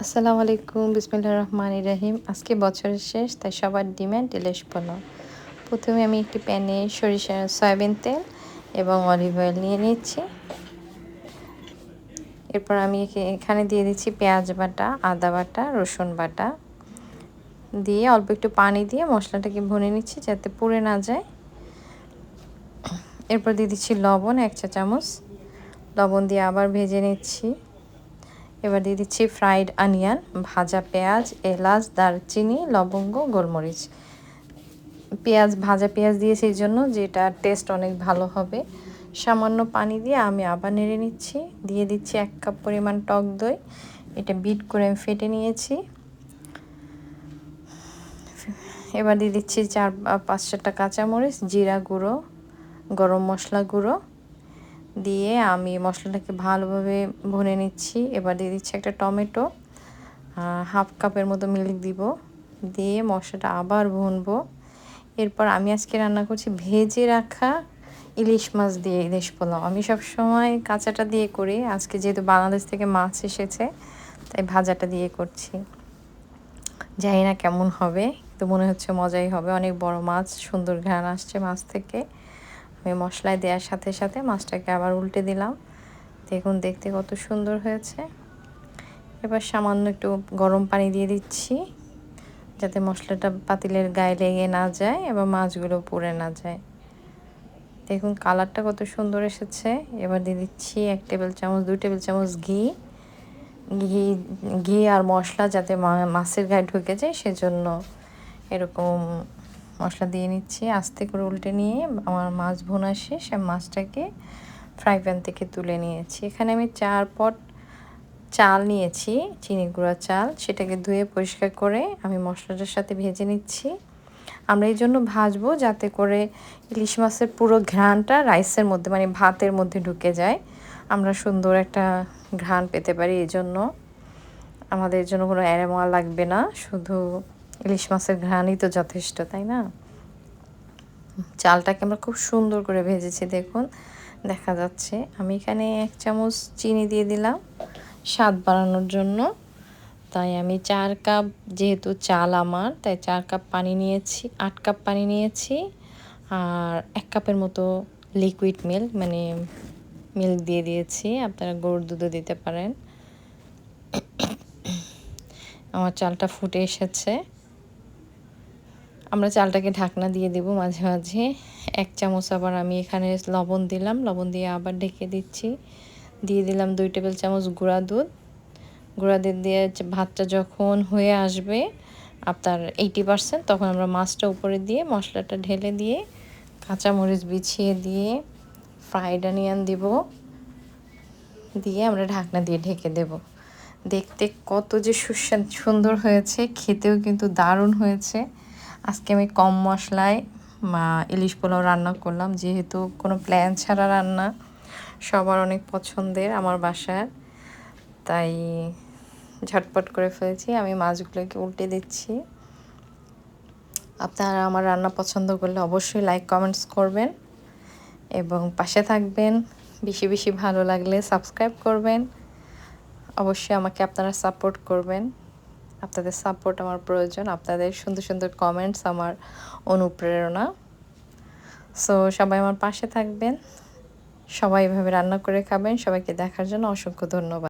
আসসালামু আলাইকুম বিসমিল্লা রহমান ইরাহিম আজকে বছরের শেষ, তাই সবার ডিমান্ড ইলিশ পোলাও প্রথমে আমি একটি প্যানে সরিষা সয়াবিন তেল এবং অলিভ অয়েল নিয়ে নিচ্ছি। এরপর আমি এখানে দিয়ে দিচ্ছি পেঁয়াজ বাটা, আদা বাটা, রসুন বাটা। দিয়ে অল্প একটু পানি দিয়ে মশলাটাকে ভুনে নিচ্ছি যাতে পুড়ে না যায়। এরপর দিয়ে দিচ্ছি লবণ, এক চা চামচ লবণ দিয়ে আবার ভেজে নিচ্ছি। এবার দিয়ে দিচ্ছি ফ্রাইড অনিয়ন ভাজা পেঁয়াজ, এলাচ, দারচিনি, লবঙ্গ, গোলমরিচ। পেঁয়াজ, ভাজা পেঁয়াজ দিয়ে সেই জন্য যেটা টেস্ট অনেক ভালো হবে। সামান্য পানি দিয়ে আমি আবার নেড়ে নিচ্ছি। দিয়ে দিচ্ছি এক কাপ পরিমাণ টক দই। এটা বিট করে আমি ফেটে নিয়েছি। এবার দিয়ে দিচ্ছি চার পাঁচ চারটা কাঁচামরিচ, জিরা গুঁড়ো, গরম মশলা গুঁড়ো। দিয়ে আমি মশলাটাকে ভালোভাবে ভুনে নিচ্ছি। এবার দিয়ে দিচ্ছি একটা টমেটো হাফ কাপের মতো মিল্ক দিব। দিয়ে মশলাটা আবার ভুনবো। এরপর আমি আজকে রান্না করছি ভেজে রাখা ইলিশ মাছ দিয়ে ইলিশ পোলাও। আমি সব সময় কাঁচাটা দিয়ে করি। আজকে যেহেতু বাংলাদেশ থেকে মাছ এসেছে, তাই ভাজাটা দিয়ে করছি। জানি না কেমন হবে তো মনে হচ্ছে মজাই হবে। অনেক বড় মাছ, সুন্দর ঘ্রাণ আসছে মাছ থেকে। আমি মশলায় দেওয়ার সাথে সাথে মাছটাকে আবার উল্টে দিলাম। দেখুন, দেখতে কত সুন্দর হয়েছে। এবার সামান্য একটু গরম পানি দিয়ে দিচ্ছি, যাতে মশলাটা পাতিলের গায়ে লেগে না যায় এবং মাছগুলো পুড়ে না যায়। দেখুন, কালারটা কত সুন্দর এসেছে। এবার দিয়ে দিচ্ছি এক টেবিল চামচ, দুই টেবিল চামচ ঘি। ঘি ঘি আর মশলা যাতে মাছের গায়ে ঢুকে যায়, সেজন্য এরকম মশলা দিয়ে নিচ্ছি, আস্তে করে উল্টে নিয়ে আমার মাছ ভোনা শেষ আমি মাছটাকে ফ্রাই প্যান থেকে তুলে নিয়েছি। এখানে আমি চার পট চাল নিয়েছি চিনি গুঁড়া চাল, সেটাকে ধুয়ে পরিষ্কার করে আমি মশলাটার সাথে ভেজে নিচ্ছি। আমরা এই জন্য ভাজবো যাতে করে ইলিশ মাছের পুরো ঘ্রাণটা রাইসের মধ্যে মানে ভাতের মধ্যে ঢুকে যায়। আমরা সুন্দর একটা ঘ্রাণ পেতে পারি, এই জন্য আমাদের জন্য কোনো অ্যারেমোয়া লাগবে না, শুধু ইলিশ মাছের ঘ্রাণই তো যথেষ্ট, তাই না? চালটাকে আমরা খুব সুন্দর করে ভেজেছি, দেখুন, দেখা যাচ্ছে। আমি এখানে এক চামচ চিনি দিয়ে দিলাম, স্বাদ বাড়ানোর জন্য। তাই আমি চার কাপ, যেহেতু চাল আমার, তাই চার কাপ পানি নিয়েছি, আট কাপ পানি নিয়েছি। আর এক কাপের মতো লিকুইড মিল্ক মানে মিল্ক দিয়ে দিয়েছি, আপনারা গরুর দুধও দিতে পারেন। আমার চালটা ফুটে এসেছে। আমরা চালটাকে ঢাকনা দিয়ে দেব মাঝে মাঝে। এক চামচ আবার আমি এখানে লবণ দিলাম। লবণ দিয়ে আবার ঢেকে দিচ্ছি। দিয়ে দিলাম দুই টেবিল চামচ গুঁড়া দুধ। গুঁড়া দুধ দিয়ে ভাতটা যখন হয়ে আসবে আপনার এইটি পারসেন্ট তখন আমরা মাছটা উপরে দিয়ে মশলাটা ঢেলে দিয়ে কাঁচামরিচ বিছিয়ে দিয়ে ফ্রাইড অনিয়ন দিব। দিয়ে আমরা ঢাকনা দিয়ে ঢেকে দেব। দেখতে কত যে সুস্বাদ, সুন্দর হয়েছে, খেতেও কিন্তু দারুণ হয়েছে। আজকে আমি কম মশলায় ইলিশ পোলাও রান্না করলাম। যেহেতু কোনো প্ল্যান ছাড়া রান্না, সবার অনেক পছন্দের আমার বাসার। তাই ঝটপট করে ফেলেছি। আমি মাছগুলোকে উল্টে দিচ্ছি। আপনারা আমার রান্না পছন্দ করলে অবশ্যই লাইক কমেন্টস করবেন। এবং পাশে থাকবেন। বেশি বেশি ভালো লাগলে সাবস্ক্রাইব করবেন। অবশ্যই আমাকে আপনারা সাপোর্ট করবেন। আপনাদের সাপোর্ট আমার প্রয়োজন, আপনাদের সুন্দর সুন্দর কমেন্টস আমার অনুপ্রেরণা। সো সবাই আমার পাশে থাকবেন, সবাই এভাবে রান্না করে খাবেন, সবাইকে দেখার জন্য অসংখ্য ধন্যবাদ।